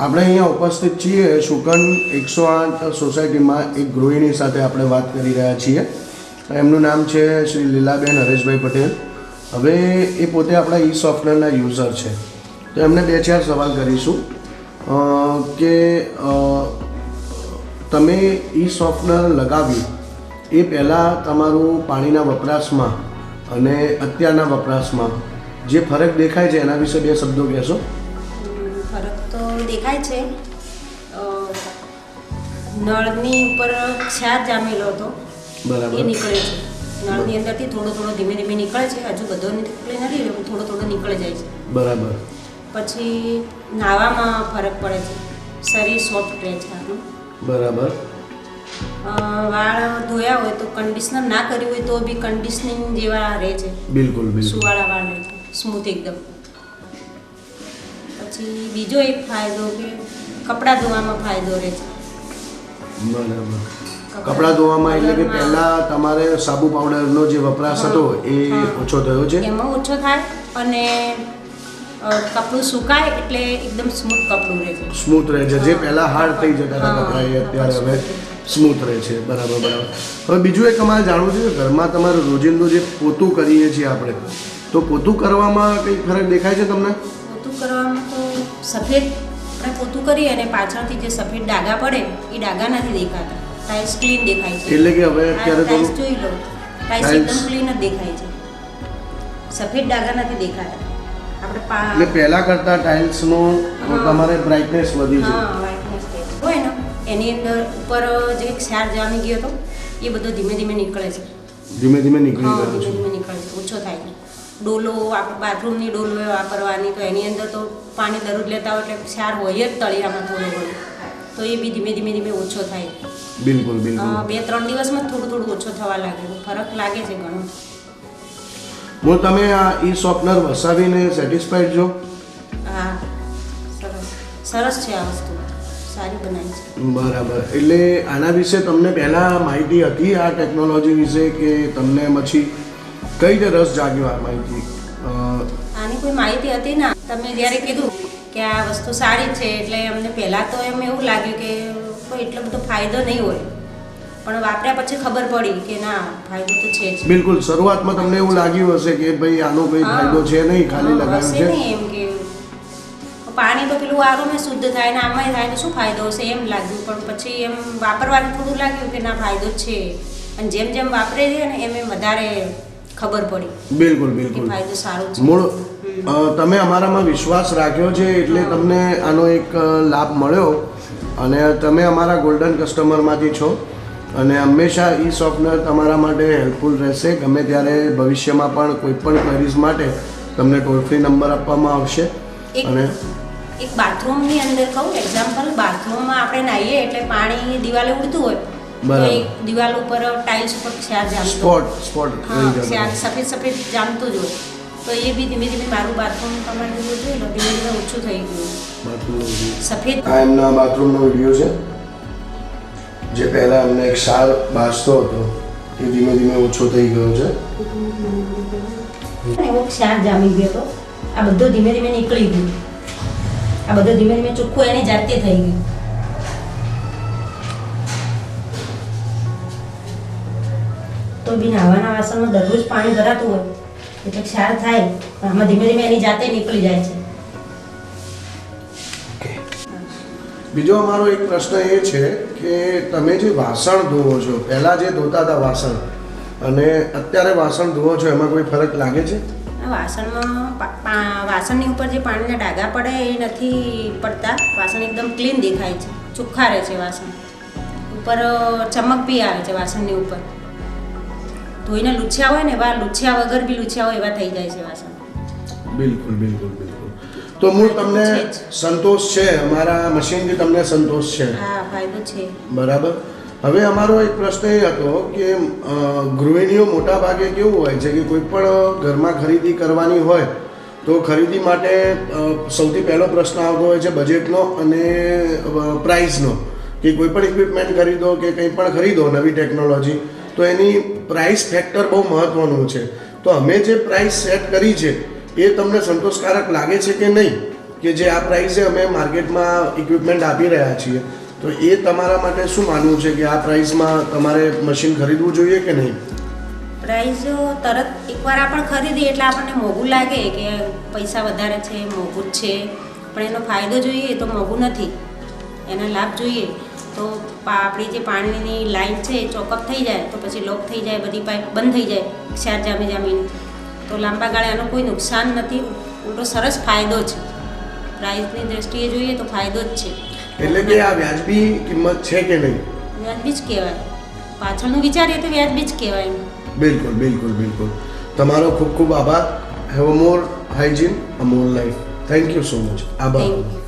આપણે અહીંયા ઉપસ્થિત છીએ શુકન એકસો આઠ સોસાયટીમાં એક ગૃહિણી સાથે આપણે વાત કરી રહ્યા છીએ. એમનું નામ છે શ્રી લીલાબેન હરેશભાઈ પટેલ. હવે એ પોતે આપણા ઈ સોફ્ટવેરના યુઝર છે. તો એમને બે ચાર સવાલ કરીશું. કે તમે ઈ સોફ્ટવેર લગાવ્યું એ પહેલાં તમારું પાણીના વપરાશમાં અને અત્યારના વપરાશમાં જે ફરક દેખાય છે એના વિશે બે શબ્દો કહેશો? દેખાય છે. નળની ઉપર છાજ જામેલો હતો. એ નીકળે છે. નળની અંદરથી થોડો થોડો ધીમે ધીમે નીકળે છે. હજુ બધો નીકળે નથી થોડો થોડો નીકળી જાય છે. બરાબર. પછી નાવામાં ફરક પડે છે. શરીર સોફ્ટ રહે છે આપણું. બરાબર. વાળ ધોયા હોય તો કન્ડિશનર ના કર્યું હોય તો બી કન્ડિશનિંગ જેવા રહે છે. બિલકુલ સુવાળા વાળ રહે છે. સ્મૂથ એકદમ. પછી બીજો એક ફાયદો કે કપડાં ધોવામાં ફાયદો રહે છે. બરાબર. કપડાં ધોવામાં એટલે કે પહેલાં તમારે સાબુ પાવડરનો જે વપરાશ હતો એ ઓછો થયો છે? એમાં ઓછો થાય અને કપડું સુકાય એટલે એકદમ સ્મૂથ કપડું રહે છે. સ્મૂથ રહે છે. જે. પહેલાં હાર્ડ થઈ જતા હતા કપડાં એ અત્યારે હવે. સ્મૂથ રહે છે. બરાબર બરાબર. હવે બીજું એક અમારે જાણવું છે કે ઘરમાં તમારું રોજિંદું જે પોતું કરીએ છીએ આપણે તો પોતું કરવામાં કંઈ ફરક દેખાય છે તમને? પોતું કરવામાં તો સફેદ આપણે પોતું કરીએ અને પાછળથી જે સફેદ ડાઘા પડે એ ડાઘા નથી દેખાતા. ટાઇલ્સ ક્લીન દેખાય છે. એટલે કે હવે અત્યારે તો ટાઇલ્સ જોઈ લો. ટાઇલ્સ એકદમ ક્લીન જ દેખાય છે. સફેદ ડાઘા નથી દેખાતા. આપણે એટલે પહેલા કરતા ટાઇલ્સનો. તમારે બ્રાઇટનેસ વધી છે હા હોય ને? એની અંદર ઉપર જે ક્ષાર જામી ગયો હતો એ બધો ધીમે ધીમે નીકળે છે. ધીમે ધીમે નીકળી ગયો ધીમે છે. ધીમે નીકળે છે. ઓછો થાય છે. ડોલો બાથરૂમની ડોલો વાપરવાની. તો એની અંદર તો પાણી દરરોજ લેતા હોય એટલે ક્ષાર હોય જ તળિયામાં થોડો ઘણો. તો એ બી ધીમે ધીમે ધીમે ઓછો થાય. બિલકુલ બિલકુલ. બે ત્રણ દિવસમાં થોડું થોડું ઓછો થવા લાગે. ફરક લાગે છે ઘણો. હું તમે આ ઈ સોફ્ટવેર વસાવીને સેટિસ્ફાઈડ છો? હા. સરસ. સરસ છે આ વસ્તુ. સારી બનાવી છે. બરાબર. એટલે આના વિશે તમને પહેલાં માહિતી હતી આ ટેકનોલોજી વિશે કે તમને પછી કઈ રીતે રસ જાગ્યો આ માહિતી? આની કોઈ માહિતી હતી ના? તમે જ્યારે કીધું કે આ વસ્તુ સારી છે એટલે અમને પહેલાં તો એમ એવું લાગ્યું કે કોઈ એટલો બધો ફાયદો નહીં હોય. પણ વાપર્યા પછી ખબર પડી કે ના ફાયદો તો છે જ. બિલકુલ શરૂઆતમાં તમને એવું લાગ્યું હશે કે ભાઈ આનો કોઈ ફાયદો છે નહીં ખાલી લગાવ્યું છે? એમ કે. પાણી તો પેલું આરોમે શુદ્ધ થાય ને આમાંય થાય તો શું ફાયદો હશે એમ લાગ્યું. પણ પછી એમ વાપરવાનું થોડું લાગ્યું કે ના ફાયદો છે. અને જેમ જેમ વાપરે છે ને એમ એમ વધારે ખબર પડી બિલકુલ બિલકુલ. ફાયદો સારો છે. મૂળ તમે અમારામાં વિશ્વાસ રાખ્યો છે એટલે તમને આનો એક લાભ મળ્યો અને તમે અમારા ગોલ્ડન કસ્ટમરમાંથી છો અને હંમેશા ઈ સોફ્ટવેર તમારા માટે હેલ્પફુલ રહેશે. ગમે ત્યારે ભવિષ્યમાં પણ કોઈ પણ ક્વેરીઝ માટે તમને ટોલ ફ્રી નંબર આપવામાં આવશે. અને એક બાથરૂમની અંદર કહું એક્ઝામ્પલ બાથરૂમમાં આપણે નાહીએ એટલે પાણી દિવાલે ઉડતું હોય. એક દિવાલ ઉપર ટાઇલ્સ ઉપર ક્ષાર જામતો સ્પોટ ક્ષાર સફેદ સફેદ જામતો જ હોય. તો એ બી ધીમે ધીમે મારું બાથરૂમ તમારે જેવું ધીમે ધીમે ઓછું થઈ ગયું. સફેદ. આ એમના બાથરૂમનો વીડિયો છે. જે પહેલાં એમને એક સાર બાસતો હતો. એ ધીમે ધીમે ઓછો થઈ ગયો છે. એવો ક્ષાર જામી ગયો હતો. આ બધો ધીમે ધીમે નીકળી ગયું. આ બધો ધીમે ધીમે ચોખ્ખું એની જાતે થઈ ગયું. તો બી નાવાના વાસણમાં દરરોજ પાણી ભરાતું હોય એટલે ક્ષાર થાય પણ આમાં ધીમે ધીમે એની જાતે નીકળી જાય છે. બીજો અમારો એક પ્રશ્ન એ છે કે તમે જે વાસણ ધોવો છો પહેલાં જે ધોતા હતા વાસણ અને અત્યારે વાસણ ધોવો છો એમાં કોઈ ફરક લાગે છે? આ વાસણમાં વાસણની ઉપર જે પાણીના ડાઘા પડે એ નથી પડતા વાસણ એકદમ ક્લીન દેખાય છે ચોખ્ખા રહે છે વાસણ. ઉપર ચમક બી આવે છે વાસણની ઉપર. ધોઈને લૂછ્યા હોય ને એવા લૂછ્યા વગર બી લૂછ્યા હોય એવા થઈ જાય છે વાસણ બિલકુલ બિલકુલ બિલકુલ. તો મૂળ તમને સંતોષ છે અમારા મશીનથી તમને સંતોષ છે. હા ફાયદો છે. બરાબર? હવે અમારો એક પ્રશ્ન એ હતો કે ગૃહિણીઓ મોટા ભાગે કેવું હોય છે કે કોઈ પણ ઘરમાં ખરીદી કરવાની હોય તો ખરીદી માટે સૌથી પહેલો પ્રશ્ન આવતો હોય છે બજેટનો અને પ્રાઇસનો કે કોઈ પણ ઇક્વિપમેન્ટ ખરીદો કે કંઈ પણ ખરીદો નવી ટેકનોલોજી તો એની પ્રાઇસ ફેક્ટર બહુ મહત્ત્વનું છે. તો અમે જે પ્રાઇસ સેટ કરી છે, એ તમને સંતોષકારક લાગે છે કે નહીં? કે જે આ પ્રાઇસે અમે માર્કેટમાં ઇક્વિપમેન્ટ આપી રહ્યા છીએ. તો એ તમારા માટે શું માનવું છે કે આ પ્રાઇસમાં તમારે મશીન ખરીદવું જોઈએ કે નહીં? પ્રાઇસ તરત એકવાર આપણે ખરીદીએ એટલે આપણને મોંઘું લાગે કે પૈસા વધારે છે, મોંઘું છે. પણ એનો ફાયદો જોઈએ તો મોંઘું નથી. એનો લાભ જોઈએ. તો આપણી જે પાણીની લાઈન છે એ ચોકઅપ થઈ જાય તો પછી લોક થઈ જાય બધી પાઇપ બંધ થઈ જાય ક્ષાર જામી જામીને તો લાંબા ગાળે આનું કોઈ નુકસાન નથી. ઉલટો સરસ ફાયદો છે. પ્રાઇસની દ્રષ્ટિએ જોઈએ તો ફાયદો જ છે. એટલે કે આ વ્યાજબી કિંમત છે કે નહીં? વ્યાજબી જ કહેવાય. પાછળનું વિચારીએ તો વ્યાજબી જ કહેવાય બિલકુલ બિલકુલ બિલકુલ. તમારો ખૂબ ખૂબ આભાર. Have more hygiene a more life thank you so much આભાર.